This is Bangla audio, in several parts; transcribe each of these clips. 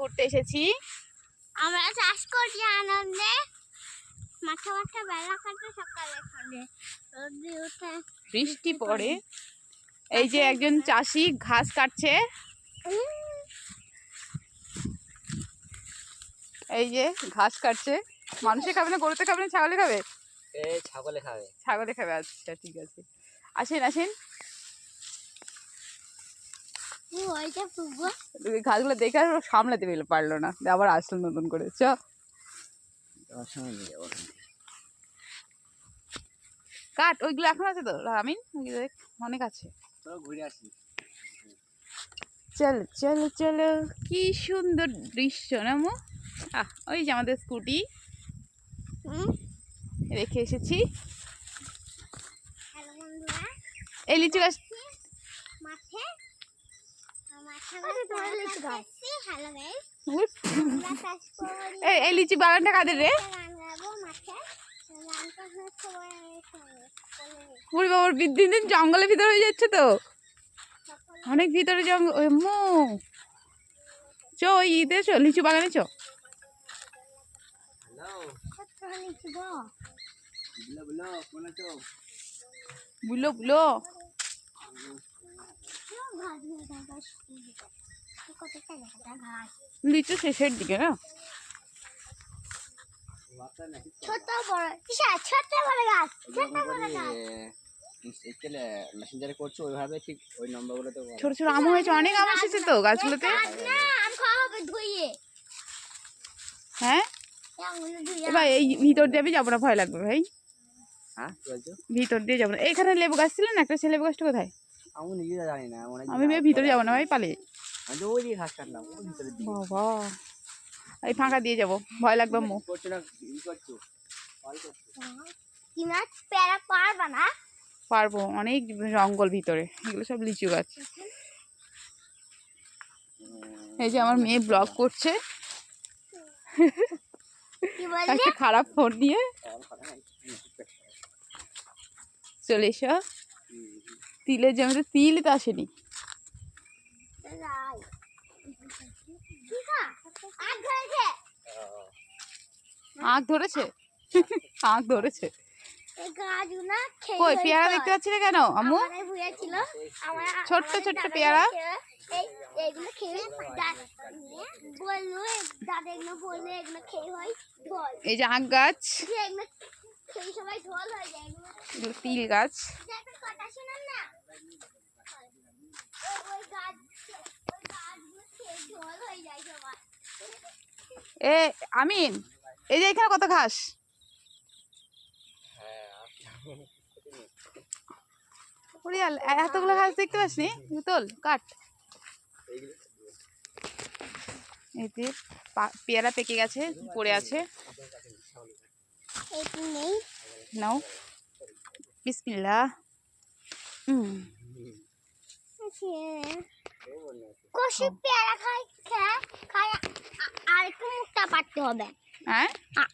ঘুরতে এসেছি। আমরা চাষ করছি আনন্দে। মাঠে মাঠে বেলা কাটে সকালে উঠে বৃষ্টি পড়ে। এই যে একজন চাষি ঘাস কাটছে। এই যে ঘাস কাটছে। মানুষে খাবে না গরুতে খাবে না ছাগলে খাবে? এ ছাগলে খাবে। ছাগলে খাবে আচ্ছা ঠিক আছে। আসেন আসেন। ঘাসগুলো দেখে আর সামলাতে পারল না। আবার আসলো নতুন করে। চ। কাট ওইগুলো এখন আছে তো? আমিন অনেক আছে। ঘুরে আসি চলো চলো চলো। কি সুন্দর দৃশ্য না মো? আহ ওই যে আমাদের স্কুটি। রেখে এসেছি। এই লিচু গাছ এই এই লিচু বাগানটা কাদের রে? বুড়ি বাবার দিন দিন জঙ্গলের ভিতরে হয়ে যাচ্ছে তো। অনেক ভিতরে জঙ্গল মো। চ ওই ইতে চ লিচু বাগানে চ। বুলো বুলো লিচু শেষের দিকে না? ছোট বড় ছোট বড় গাছ ছোট বড় গাছ। মেসেঞ্জারে করছ ওইভাবে ঠিক ওই নম্বরগুলো ছোট ছোট আম হয়েছে অনেক আম এসেছে তো গাছগুলোতে? গাছ না আম খাওয়া হবে ধুইয়ে। হ্যাঁ? এবার এই ভিতর দিয়ে আমি যাব না ভয় লাগবে ভাই। হ্যাঁ ভিতর দিয়ে যাব না। এখানে লেবু গাছ ছিল না? একটা সে লেবু গাছটা কোথায়? আমি নিজে জানি না মনে আমি ভাই ভিতরে যাব না ভাই পালে আমি তো ওই দিকে ঘাস কাটলাম ওই ভিতরে দিকে। বাবা। এই ফাঁকা দিয়ে যাব ভয় লাগবে মো করছ না ই করছ? কি মাছ পেয়ারা পারবা না? পারব অনেক জঙ্গল ভিতরে এগুলো সব লিচু গাছ। এই যে আমার মেয়ে ব্লগ করছে। একটা খারাপ ফোন নিয়ে। নাই। চলে এসো। তিলের জমিতে তিল তো আসেনি। আঁক ধরেছে? আঁক ধরেছে। কই পেয়ারা দেখতে পাচ্ছি না কেন আমার ছোট্ট ছোট্ট পেয়ারা? এই যে আঁক গাছ। হয়ে তিল গাছ। এ আমিন এই যে এখানে কত ঘাস? ওরে এতগুলো ঘাস দেখতে পাসনি? তোল কাট। এই যে পেয়ারা পেকে গেছে পড়ে আছে। নাও। বিসমিল্লাহ। হুম কষি পেয়ারা খাই খায় আর একটু মুখটা পাটতে হবে। হ্যাঁ?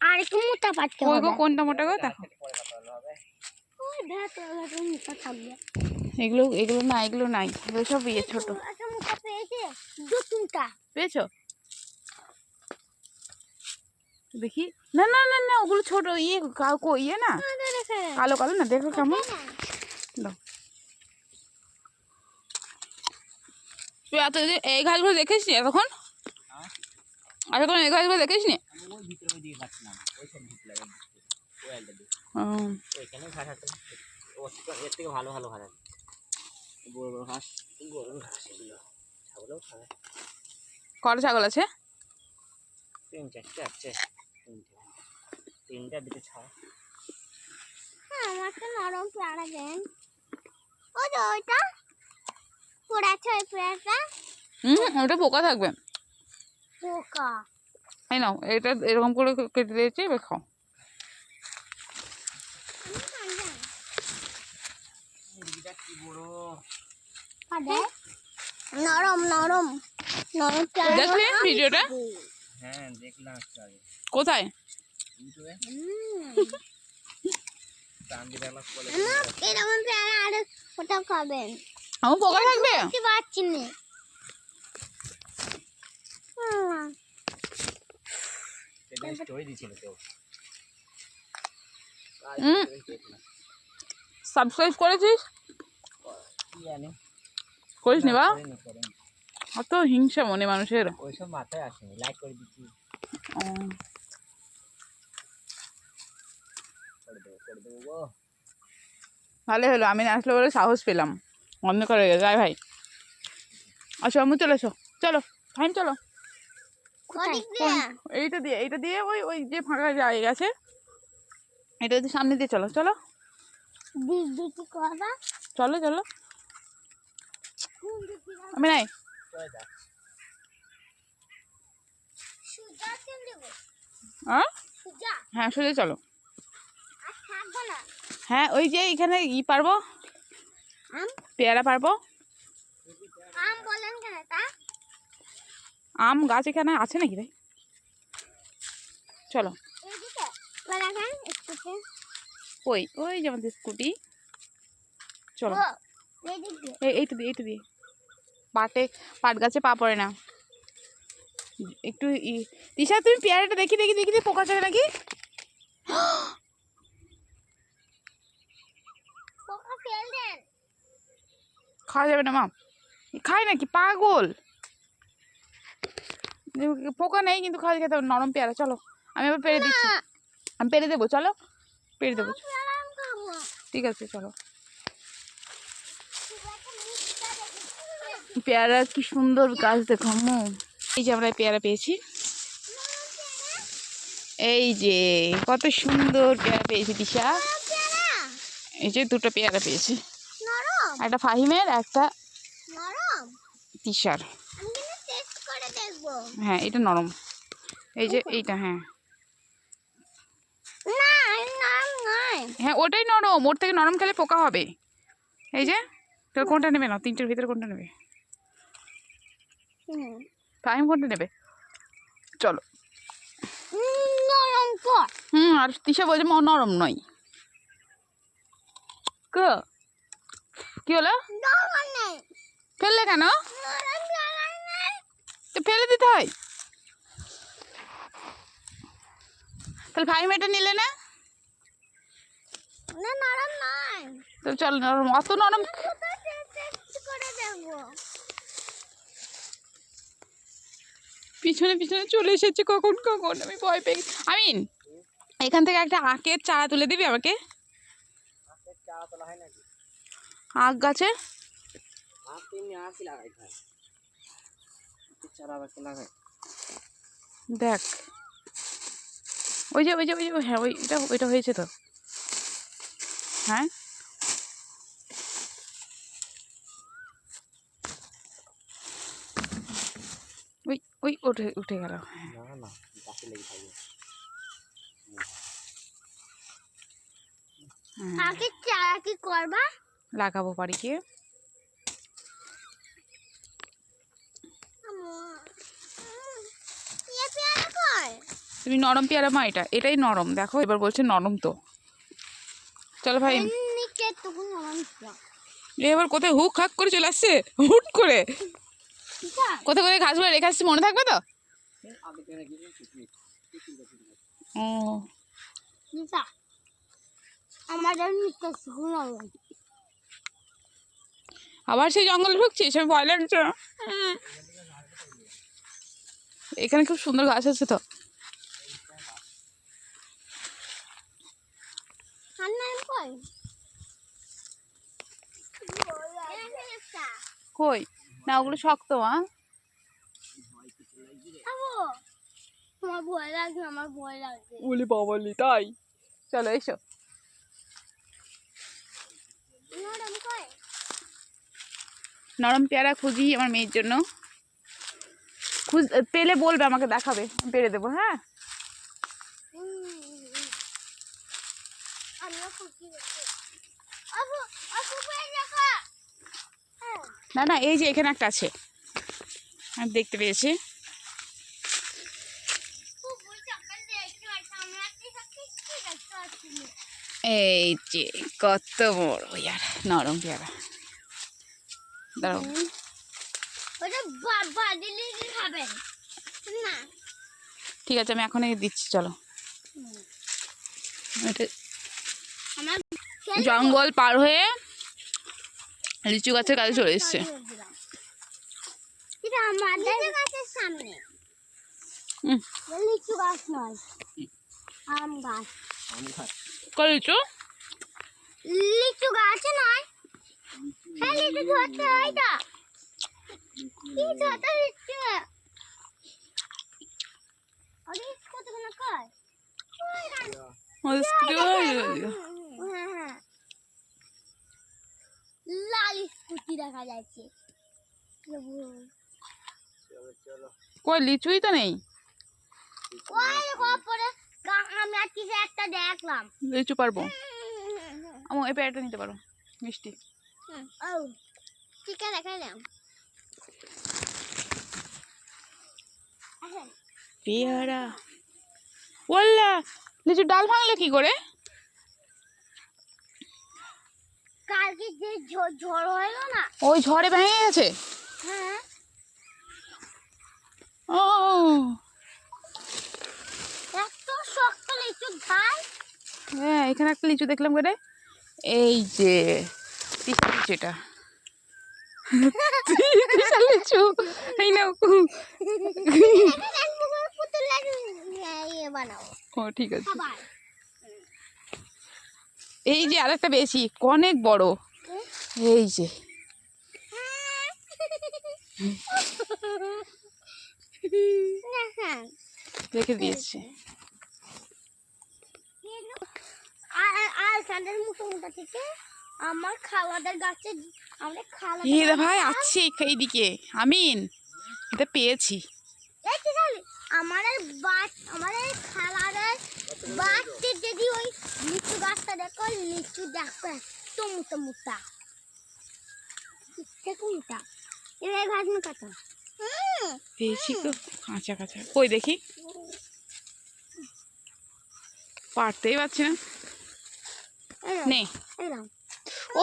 আর একটু মুখটা পাটতে হবে। কোনটা মোটা গো দেখো। এগুলো এগুলো না এগুলো নাই। এগুলো সব ইয়ে ছোট। পেয়েছ? দেখি। না না না না ওগুলো ছোট ইয়ে কা- ইয়ে না? কালো কালো না দেখো কেমন? দাও। তুই এত এই ঘাসগুলো দেখিস নি এতক্ষণ? আর এখন এই ঘাসগুলো দেখিস নি ভালো ভালো ঘাস বড় বড় ঘাস গরুর ঘাস এগুলো ছাগলেও খাবে কটা ছাগল আছে? তিন চারটে আছে। তিনটা দুটো ছাড়। হ্যাঁ আমার তো নরম পেয়ারা দেন ওই যে ওইটা? পড়েছে ওই পেয়ারাটা? হুম ওটা পোকা থাকবে। পোকা এই নাও এটা এরকম করে কেটে দিয়েছি এবার খাও। নরম নরম। নরম ভিডিওটা। হ্যাঁ দেখলাম কোথায়? এরকম পেয়ারা আর কোথাও খাবেন আমার পোকা থাকবে বুঝতে পারছি না হুম। স্টোরি দিছিল তো সাবস্ক্রাইব করেছিস? কি করিস নি বা। অত হিংসা মনে মানুষের। ওইসব মাথায় আসেনি। লাইক করে দিচ্ছি। ভালোই হলো আমি না আসলে বলে সাহস পেলাম। অন্ধকার হয়ে গেছে। যাই ভাই। আসো আমি চলে এসো। চলো ফাইন চলো। এইটা দিয়ে এইটা দিয়ে ওই ওই যে ফাঁকা জায়গা গেছে। এটা দিয়ে সামনে দিয়ে চলো চলো। চলো চলো। আমি নাই। হ্যাঁ হ্যাঁ সোজা চলো। হ্যাঁ ওই যে এখানে ই পারব? আম? পেয়ারা পারব? আম তা? গাছ এখানে আছে নাকি ভাই? চলো। ওই ওই যে আমাদের স্কুটি। চলো। ও এইদিক দিয়ে। এই এইটা দিয়ে পাটে পাট গাছে পা পড়ে না। একটু ই- তুমি পেয়ারাটা দেখি দেখি দেখি দেখি পোকা চলে নাকি পোকা ফেল দেন খাওয়া যাবে না, মা। খায় নাকি? পাগল। পোকা নেই কিন্তু খাওয়া খেতে নরম পেয়ারা। চলো, আমি আবার পেরে দিচ্ছি। আমি পেরে দেবো, চলো। পেরে দেবো। ঠিক আছে, চলো। পেয়ারা কি সুন্দর গাছ দেখো এই যে আমরা পেয়ারা পেয়েছি। এই যে, কত সুন্দর পেয়ারা পেয়েছি, দিশা। এই যে দুটো পেয়ারা পেয়েছি। একটা ফাহিমের একটা দেখব। হ্যাঁ এটা নরম। এই যে এইটা হ্যাঁ। হ্যাঁ ওটাই নরম। ওর থেকে নরম খেলে পোকা হবে। এই যে তো কোনটা নেবে না? তিনটের ভিতরে কোনটা নেবে? হুম। ফাহিম কোনটা নেবে? চলো। নরম হুম আর তিশা বলছে নরম নয়। কে? কি হলো? ফেললে কেন? তো ফেলে দিতে হয়। তাহলে ফাইভ এটা নিলে না? নরম নয় তো চল নরম অত নরম পিছনে পিছনে চলে এসেছে কখন কখন? আমি ভয় পেয়ে। আমিন এখান থেকে একটা আঁকের চারা তুলে দিবি আমাকে? তোলা হয় নাকি? আখ গাছে? আখ এমনি আখই হয় চারা দেখ। ওই যে ওই যে ওই যে হ্যাঁ ওই এটা ওইটা হয়েছে তো। হ্যাঁ? ওই ওই উঠে উঠে গেল। হ্যাঁ না না গাছে লেগে থাকবে। আগে চারা কি করবা? লাগাবো বাড়ি গিয়ে। ইয়ে তুমি নরম পেয়ারা মা এটা এটাই নরম দেখো এবার বলছে নরম তো। চলো ভাই এবার কোথায় হুক হাক করে চলে আসছে? হুট করে। কোথায় কোথায় ঘাসগুলো রেখে আসছে মনে থাকবে তো? ও। আবার সেই জঙ্গলে ঢুকছিস? আমি ভয় লাগছে। এখানে খুব সুন্দর গাছ আছে তো। কই? না ওগুলো শক্ত মা। আমার ভয় লাগছে আমার ভয় লাগছে। বলি বাবালি তাই। চলো এসো। নরম পেয়ারা খুঁজি আমার মেয়ের জন্য। খুঁজ, পেলে বলবে, আমাকে দেখাবে। পেরে দেবো হ্যাঁ? না না, এই যে এখানে একটা আছে। দেখতে পেয়েছি খুব সকাল দেখতে পাচ্ছি আমরা কি কিছু দেখতে পাচ্ছি না এই যে কত বড় ইয়ার নরম পেয়ারা। দাঁড়াও। ঠিক আছে আমি এখনই দিচ্ছি চলো। জঙ্গল পার হয়ে লিচু গাছের কাছে চলে এসছে। এটা আমাদের গাছের সামনে। হুম। লিচু গাছ নয় আম গাছ। আম গাছ। কয় লিচু লিচু গাছ নয়। হ্যাঁ লিচু ধরতে হয় তো। কি ধরতে লিচু? আরে কতগুলো কয়? ওই স্কুটি হ্যাঁ হ্যাঁ লাল স্কুটি দেখা যাচ্ছে। কই লিচুই তো নেই? ওই দেখো পরে আমি আর কিছু একটা দেখলাম। লিচু পারব। আমার এই পেয়ারটা নিতে পারো মিষ্টি। ও ঠিক আছে দেখালাম পেয়ারা। ওল্লা লিচু ডাল ভাঙলো কি করে? কালকে যে ঝড় ঝড় হলো না? ওই ঝড়ে ভেঙে গেছে? হ্যাঁ। ও এত শক্ত লিচু ভাই হ্যাঁ এখানে একটা লিচু দেখলাম করে এই যে তিসা লিচু এটা। এই নাও। ও ঠিক আছে। এই যে আরেকটা বেশি অনেক বড়। এই যে। হ্যাঁ। রেখে দিয়েছি। আর আর কাঁদের মুখো মুখো থেকে আমার খালাদের গাছে আমরা খালা এই ভাই আছে এইদিকে। আমিন এটা পেয়েছি। এই কি জানি আমার বাট আমার খালাদের বাচ্চা যদি ওই লিচু গাছটা দেখো লিচু দেখো এত মোটা মোটা। মোটা? এবার ঘাস মোটা তো। পেয়েছি তো কাঁচা কাঁচা। কই দেখি? পারতেই পারছি না। নে। ও।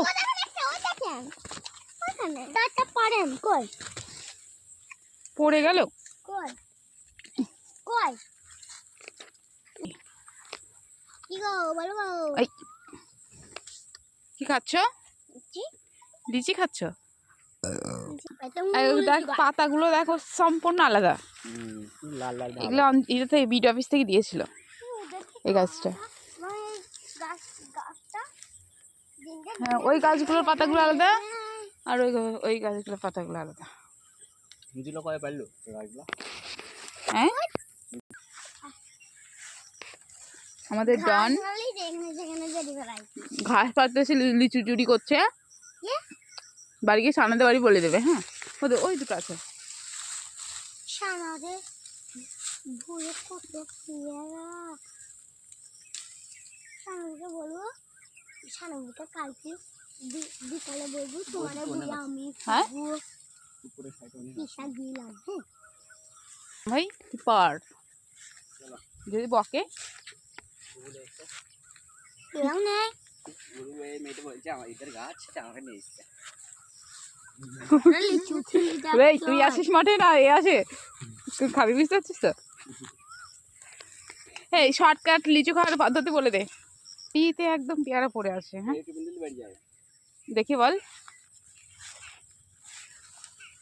পড়ে গেল? কই? কই? কি খাচ্ছ? লিচি। খাচ্ছ? দেখ পাতাগুলো দেখো সম্পূর্ণ আলাদা। হুম কি লাল লাল এগুলো এটা থেকে বিডি অফিস থেকে দিয়েছিল। এই গাছটা মানে এই গাছ- গাছটা দিনটা হ্যাঁ ওই গাছগুলোর পাতাগুলো আলাদা আর ওই ওই গাছগুলোর পাতাগুলো আলাদা। বুঝলো কয় পারল? গাছগুলো হ্যাঁ? আমাদের ডন ঘাস পাততে এসে লিচু চুরি করছে। বাড়ি গিয়ে সামনে বাড়ি বলে দেবে হ্যাঁ? ওদের ওই দুটো আছে। সামনে ভুলে কত পেয়ারা। সামনে বলব সামনে কালকে বিকালে বলব তোমার বলে আমি হ্যাঁ? পিসা দিলাম হ্যাঁ ভাই পার? যদি বকে? এরকম নেই তুই আসিস মাঠে না? এ আসে তুই খাবি বুঝতে পারছিস তো? এই শর্টকাট লিচু খাওয়ার পদ্ধতি বলে দে। টিতে একদম পেয়ারা পড়ে আছে হ্যাঁ? দেখি বল।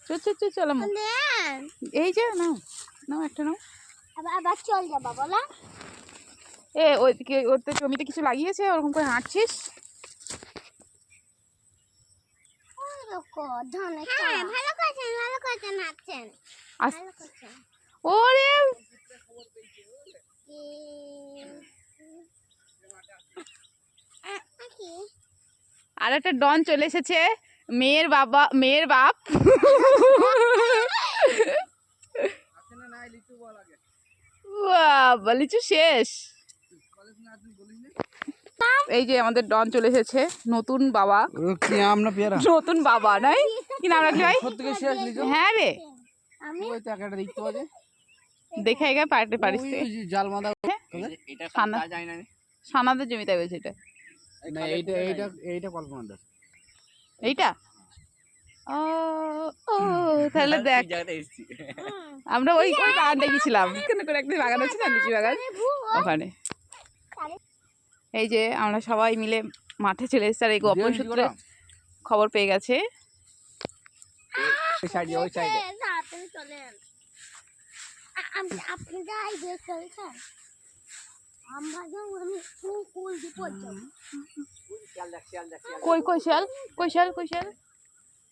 চল চল চল চল আম্মু। এই যে নাও নাও একটা নাও। আবার আবার চল যাবা বলা। এ ওর তো জমিতে কিছু লাগিয়েছে ওরকম করে হাঁটছিস? ওই দেখো ধানে হ্যাঁ ভালো করছেন ভালো করছেন নাচছেন আস ভালো করছেন ওরে কি আর একটা ডন চলে এসেছে। মেয়ের বাবা মেয়ের বাপ। বাবা লিচু শেষ। এই যে আমাদের ডন চলে এসেছে নতুন বাবা। নতুন বাবা নাই? কি নাম রাখলি ভাই? সত্যি শেষ লিচু? হ্যাঁ রে। দেখে পারতে পারিস না সানাদের জমিতে হয়েছে এটা। না এইটা এইটা এইটা কল্পনা দাস এইটা? ও ও তাহলে দেখ। আমরা ওই ওই বাগানটা গেছিলাম। এখানে করে একটা বাগান আছে না লিচু বাগান? ওখানে। এই যে আমরা সবাই মিলে মাঠে চলে এসেছি আর এই গোপন সূত্রে খবর পেয়ে গেছে। ওই সাইডে ওই সাইডে। তাড়াতাড়ি চলেন আ- আম- আপনি যাই চলছেন কই কই শিয়াল? কই শিয়াল কই শিয়াল?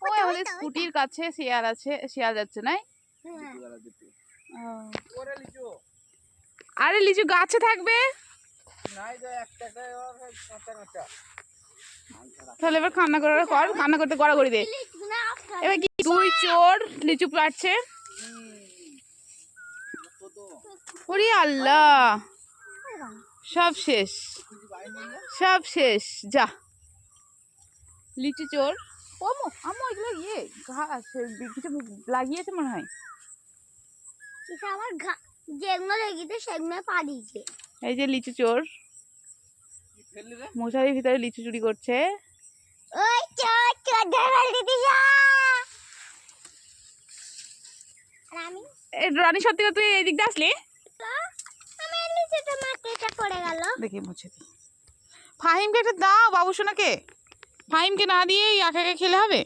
ওই আমাদের স্কুটির কাছে শিয়াল আছে শিয়াল যাচ্ছে নাই? আরে লিচু গাছে থাকবে? তাহলে এবার কান্না করে কর কান্না করতে গড়াগড়ি দে। এবার কি দুই চোর লিচু পাচ্ছে ওরে আল্লাহ। সব শেষ। সব শেষ। যা। লিচু চোর ওমো আমো এগুলো ইয়ে ঘাস কিছু লাগিয়েছে মনে হয়। আমার ঘা- যেগুলো লেগেছে সেগুলো পালিয়েছে এই যে লিচু চোর মশারির ভিতরে লিচু চুরি করছে। ওই চোর চোর ধরে আমি? রানী সত্যি তুই এই দিক দিয়ে আসলি? দেখি মুছে দিই। ফাহিমকে একটা দাও বাবু সোনাকে। ফাহিমকে না দিয়ে এই খেলে হবে?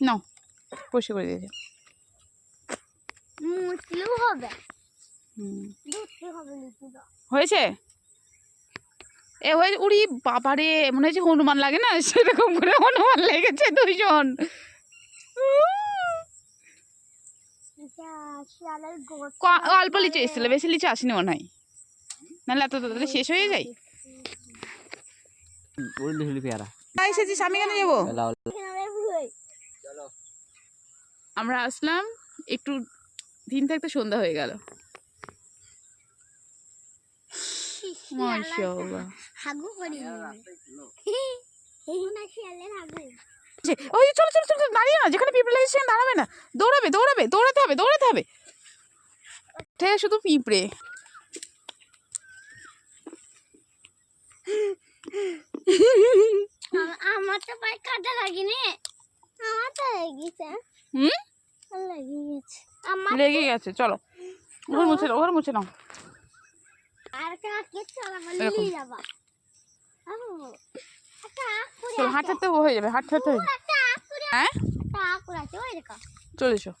নাও পরিষ্কার করে দিয়েছে। হয়েছে? এ হয়ে উড়ি বাবারে মনে হচ্ছে হনুমান লাগে না? সেরকম করে হনুমান লেগেছে দুইজন এটা শিয়ালের গোট ক- অল্প লিচু এসেছিল বেশি লিচু আসেনি মনে হয়। নাহলে এত তাড়াতাড়ি শেষ হয়ে যায়। এসেছিস? আমি কেন যাব? আমরা আসলাম একটু দিন থাকতে সন্ধ্যা হয়ে গেল। মাশাআল্লাহ। হাগু করি না শিয়ালের হাগু। যে, ওই চলো চলো চলো চলো, দাঁড়িয়ে না যেখানে পিঁপড়ে লেগেছে সেখানে দাঁড়াবে না। দৌড়াবে দৌড়াবে দৌড়াতে হবে দৌড়াতে হবে। ঠিক শুধু পিঁপড়ে। আমার তো পায়ে কাটা লাগেনি। আমার তো লেগেছে। হুম? লেগে গেছে। আমার লেগে গেছে চলো। ওখানে মুছে নাও ওখানে মুছে নাও। আর কাকে এরকম। নিয়ে যাবা। চলো হাঁটতে হয়ে যাবে হাঁটতে হাঁটতে হয়ে হ্যাঁ? চলে এসো।